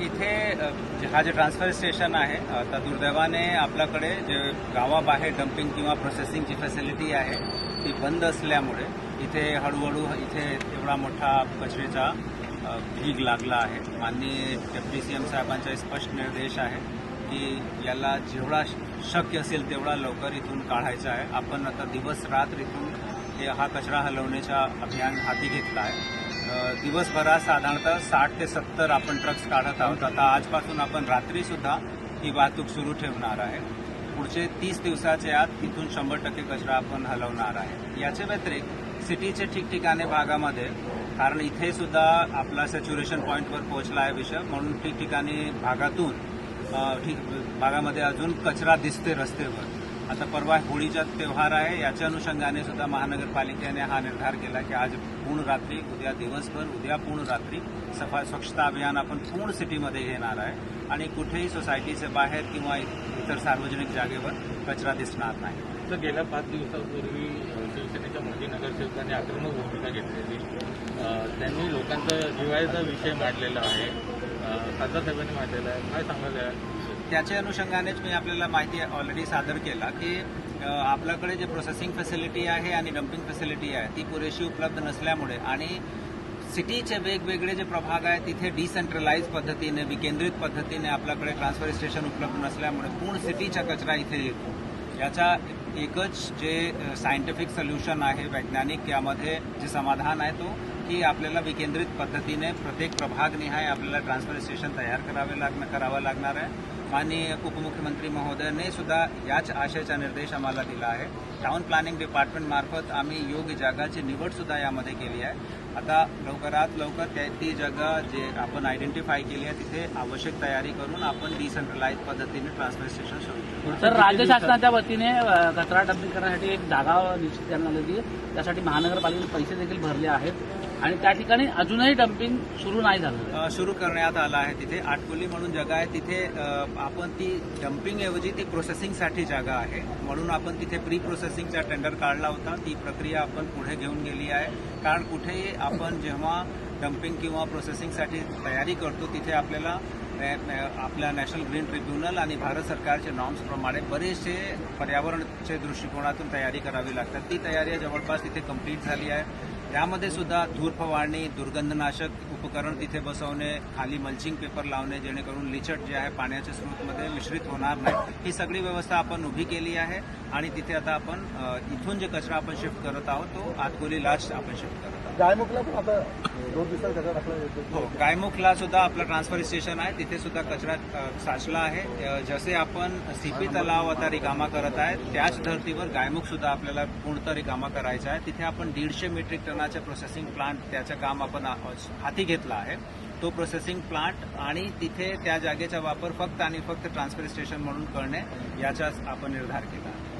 इथे जे- हा जे ट्रान्सफर स्टेशन आहे आता दुर्दैवाने आपल्याकडे जे गावाबाहेर डम्पिंग किंवा प्रोसेसिंगची फॅसिलिटी आहे ती बंद असल्यामुळे इथे हळूहळू इथे एवढा मोठा कचरेचा ढीग लागला आहे. माननीय डेप्युटी सीएम साहेबांचा स्पष्ट निर्देश आहे की याला जेवढा शक्य असेल तेवढा लवकर इथून काढायचा आहे. आपण आता दिवस रात्र इथून हा कचरा हलवण्याचा अभियान हाती घेतला आहे. दिवसभरात साधारणतः साठ ते सत्तर आपण ट्रक्स काढत आहोत. आता आजपासून आपण रात्रीसुद्धा ही वाहतूक सुरू ठेवणार आहे. पुढचे तीस दिवसाच्या आत तिथून शंभर टक्के कचरा आपण हलवणार आहे. याच्या व्यतिरिक्त सिटीचे ठिकठिकाणी भागामध्ये कारण इथे सुद्धा आपला सॅच्युरेशन पॉईंटवर पोहोचला आहे विषय म्हणून ठिकठिकाणी भागातून ठीक भागामध्ये अजून कचरा दिसते रस्त्यावर. आता परवा होळीचा त्योहार आहे. याच्या अनुषंगाने सुद्धा महानगरपालिकेने हा निर्धार केला की आज पूर्ण रात्री उद्या दिवसभर उद्या पूर्ण रात्री सफा स्वच्छता अभियान आपण पूर्ण सिटीमध्ये घेणार आहे. आणि कुठेही सोसायटीच्या बाहेर किंवा इतर सार्वजनिक जागेवर कचरा दिसणार नाही. तर गेल्या पाच दिवसापूर्वी शिवसेनेच्या माजी नगरसेवकांनी आक्रमक भूमिका घेतलेली. त्यांनी लोकांचा जिवायचा विषय मांडलेला आहे. खासदार साहेबांनी मांडलेला आहे. काय सांगायला त्याच्या अनुषंगानेच मी आपल्याला माहिती ऑलरेडी सादर केला की आपल्याकडे जे प्रोसेसिंग फॅसिलिटी आहे आणि डम्पिंग फॅसिलिटी आहे ती पुरेशी उपलब्ध नसल्यामुळे आणि सिटीचे वेगवेगळे जे प्रभाग आहेत तिथे डिसेंट्रलाइज पद्धतीने विकेंद्रित पद्धतीने आपल्याकडे ट्रान्सफर स्टेशन उपलब्ध नसल्यामुळे पूर्ण सिटीचा कचरा इथे येतो. याचा एकच जे सायंटिफिक सोल्युशन आहे वैज्ञानिक यामध्ये जे समाधान आहे तो की आपल्याला विकेंद्रित पद्धतीने प्रत्येक प्रभागनिहाय आपल्याला ट्रान्सफर स्टेशन तयार करावे लागणं करावं लागणार आहे. माननीय उपमुख्यमंत्री महोदयाने सुद्धा याच आशयाचा निर्देश आम्हाला दिला आहे. टाउन प्लॅनिंग डिपार्टमेंट मार्फत आम्ही योग्य जागाची निवड सुद्धा यामध्ये केली आहे. आता लवकरात लवकर त्या ती जागा जे आपण आयडेंटिफाय केली आहे तिथे आवश्यक तयारी करून आपण डिसेंट्रलाइज पद्धतीने ट्रान्सफर स्टेशन सुरू करू. तर राज्य शासनाच्या वतीने कचरा डम्पिंग करण्यासाठी एक जागा निश्चित करण्यात आलेली आहे त्यासाठी महानगरपालिकेने पैसे देखील भरले आहेत. आणि त्या ठिकाणी अजूनही डम्पिंग सुरू नाही झालं. सुरू करण्यात आलं आहे तिथे. आटकोली म्हणून जागा आहे. तिथे आपण ती डम्पिंग ऐवजी ती प्रोसेसिंगसाठी जागा आहे. म्हणून आपण तिथे प्री प्रोसेसिंगचा टेंडर काढला होता. ती प्रक्रिया आपण पुढे घेऊन गेली आहे. कारण कुठेही आपण जेव्हा डम्पिंग किंवा प्रोसेसिंगसाठी तयारी करतो तिथे आपल्याला आपल्या नॅशनल ग्रीन ट्रिब्युनल आणि भारत सरकारचे नॉर्म्सप्रमाणे बरेचसे पर्यावरणच्या दृष्टिकोनातून तयारी करावी लागतात. ती तयारी जवळपास तिथे कंप्लीट झाली आहे. त्यामध्ये सुद्धा धूर फवारणी दुर्गंधनाशक उपकरण तिथे बसवणे खाली मल्चिंग पेपर लावणे जेणेकरून लिचट जे आहे पाण्याच्या स्रोतमध्ये मिश्रित होणार नाही. ही सगळी व्यवस्था आपण उभी केली आहे आणि तिथे आता आपण इथून जे कचरा आपण शिफ्ट करत आहोत तो आतकोलीलाच आपण शिफ्ट करत आहोत. गायमुखला पण आता दोन दिवसात कचरा टाकला हो गायमुखला सुद्धा आपलं ट्रान्सफर स्टेशन आहे. तिथे सुद्धा कचरा साचला आहे. जसे आपण सीपी तलाव आता रिकामा करत आहे त्याच धर्तीवर गायमुख सुद्धा आपल्याला पूर्णतः रिकामा करायचा आहे. तिथे आपण दीडशे मेट्रिक टनाच्या प्रोसेसिंग प्लांट त्याचं काम आपण हाती घेतला आहे. तो प्रोसेसिंग प्लांट आणि तिथे त्या जागेचा वापर फक्त आणि फक्त ट्रान्सफर स्टेशन म्हणून करणे याचा आपण निर्धार केला. आहे